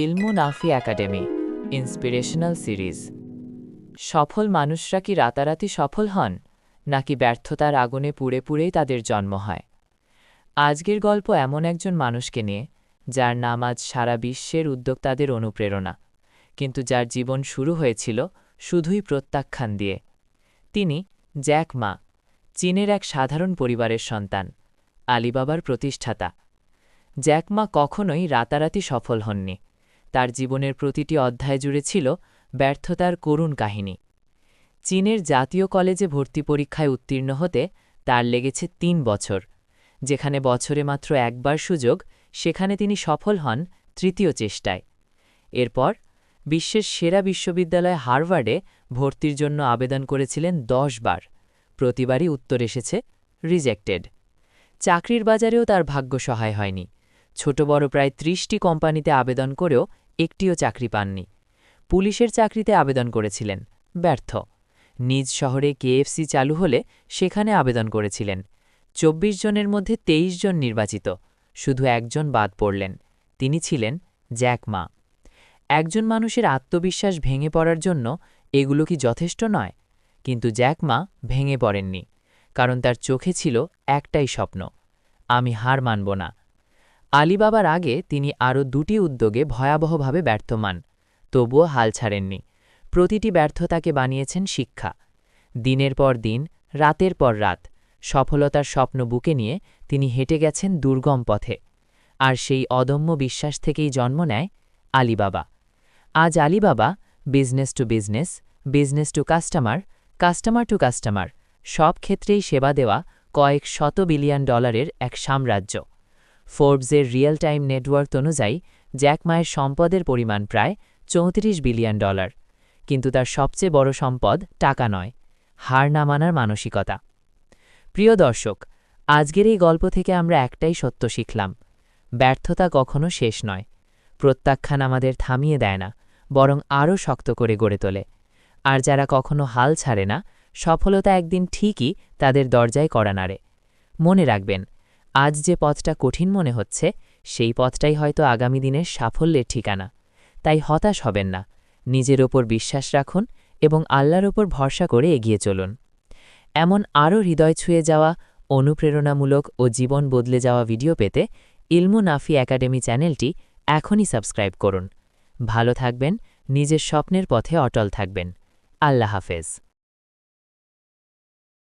Ilmu Nafi academy, inspirational series. সফল মানুষরা কি রাতারাতি সফল হন, নাকি ব্যর্থতার আগুনে পুড়ে পুড়েই তাদের জন্ম হয়? আজকের গল্প এমন একজন মানুষকে নিয়ে, যার নাম আজ সারা বিশ্বের উদ্যোক্তাদের অনুপ্রেরণা। কিন্তু যার জীবন শুরু হয়েছিল শুধুই প্রত্যাখ্যান দিয়ে। তিনি জ্যাক মা, চীনের এক সাধারণ পরিবারের সন্তান, আলিবাবার প্রতিষ্ঠাতা। জ্যাক মা কখনোই রাতারাতি সফল হননি। তার জীবনের প্রতিটি অধ্যায় জুড়ে ছিল ব্যর্থতার করুণ কাহিনী। চীনের জাতীয় কলেজে ভর্তি পরীক্ষায় উত্তীর্ণ হতে তার লেগেছে তিন বছর, যেখানে বছরে মাত্র একবার সুযোগ, সেখানে তিনি সফল হন তৃতীয় চেষ্টায়। এরপর বিশ্বের সেরা বিশ্ববিদ্যালয় হার্ভার্ডে ভর্তির জন্য আবেদন করেছিলেন দশ বার, প্রতিবারই উত্তর এসেছে রিজেক্টেড। চাকরির বাজারেও তার ভাগ্য সহায় হয়নি। ছোট বড় প্রায় ত্রিশটি কোম্পানিতে আবেদন করেও একটিও চাকরি পাননি। পুলিশের চাকরিতে আবেদন করেছিলেন। ব্যর্থ। নিজ শহরে কেএফসি চালু হলে সেখানে আবেদন করেছিলেন। চব্বিশ জনের মধ্যে ২৩ জন নির্বাচিত। শুধু একজন বাদ পড়লেন। তিনি ছিলেন জ্যাক মা। একজন মানুষের আত্মবিশ্বাস ভেঙে পড়ার জন্য এগুলো কি যথেষ্ট নয়? কিন্তু জ্যাক মা ভেঙে পড়েননি। কারণ তার চোখে ছিল একটাই স্বপ্ন। আমি হার মানব না। আলিবাবার আগে তিনি আরও দুটি উদ্যোগে ভয়াবহভাবে ব্যর্থমান তবুও হাল ছাড়েননি। প্রতিটি ব্যর্থতাকে বানিয়েছেন শিক্ষা। দিনের পর দিন, রাতের পর রাত, সফলতার স্বপ্ন বুকে নিয়ে তিনি হেঁটে গেছেন দুর্গম পথে। আর সেই অদম্য বিশ্বাস থেকেই জন্ম নেয় আলিবাবা। আজ Alibaba business to business business to customer customer to customer সব ক্ষেত্রেই সেবা দেওয়া কয়েক শত বিলিয়ন ডলারের এক সাম্রাজ্য। ফোর্বসের রিয়েল টাইম নেটওয়ার্ক অনুযায়ী জ্যাকমায়ের সম্পদের পরিমাণ প্রায় চৌত্রিশ বিলিয়ন ডলার কিন্তু তার সবচেয়ে বড় সম্পদ টাকা নয়, হার না মানার মানসিকতা। প্রিয় দর্শক, আজকের এই গল্প থেকে আমরা একটাই সত্য শিখলাম, ব্যর্থতা কখনো শেষ নয়। প্রত্যাখ্যান আমাদের থামিয়ে দেয় না, বরং আরও শক্ত করে গড়ে তোলে। আর যারা কখনো হাল ছাড়ে না, সফলতা একদিন ঠিকই তাদের দরজায় করা নাড়ে। মনে রাখবেন আজ যে পথটা কঠিন মনে হচ্ছে, সেই পথটাই হয়তো আগামী দিনের সাফল্যের ঠিকানা। তাই হতাশ হবেন না। নিজের ওপর বিশ্বাস রাখুন এবং আল্লাহর ওপর ভরসা করে এগিয়ে চলুন। এমন আরও হৃদয় ছুঁয়ে যাওয়া, অনুপ্রেরণামূলক ও জীবন বদলে যাওয়া ভিডিও পেতে ইলমু নাফি একাডেমি চ্যানেলটি এখনই সাবস্ক্রাইব করুন। ভালো থাকবেন, নিজের স্বপ্নের পথে অটল থাকবেন। আল্লাহ হাফেজ।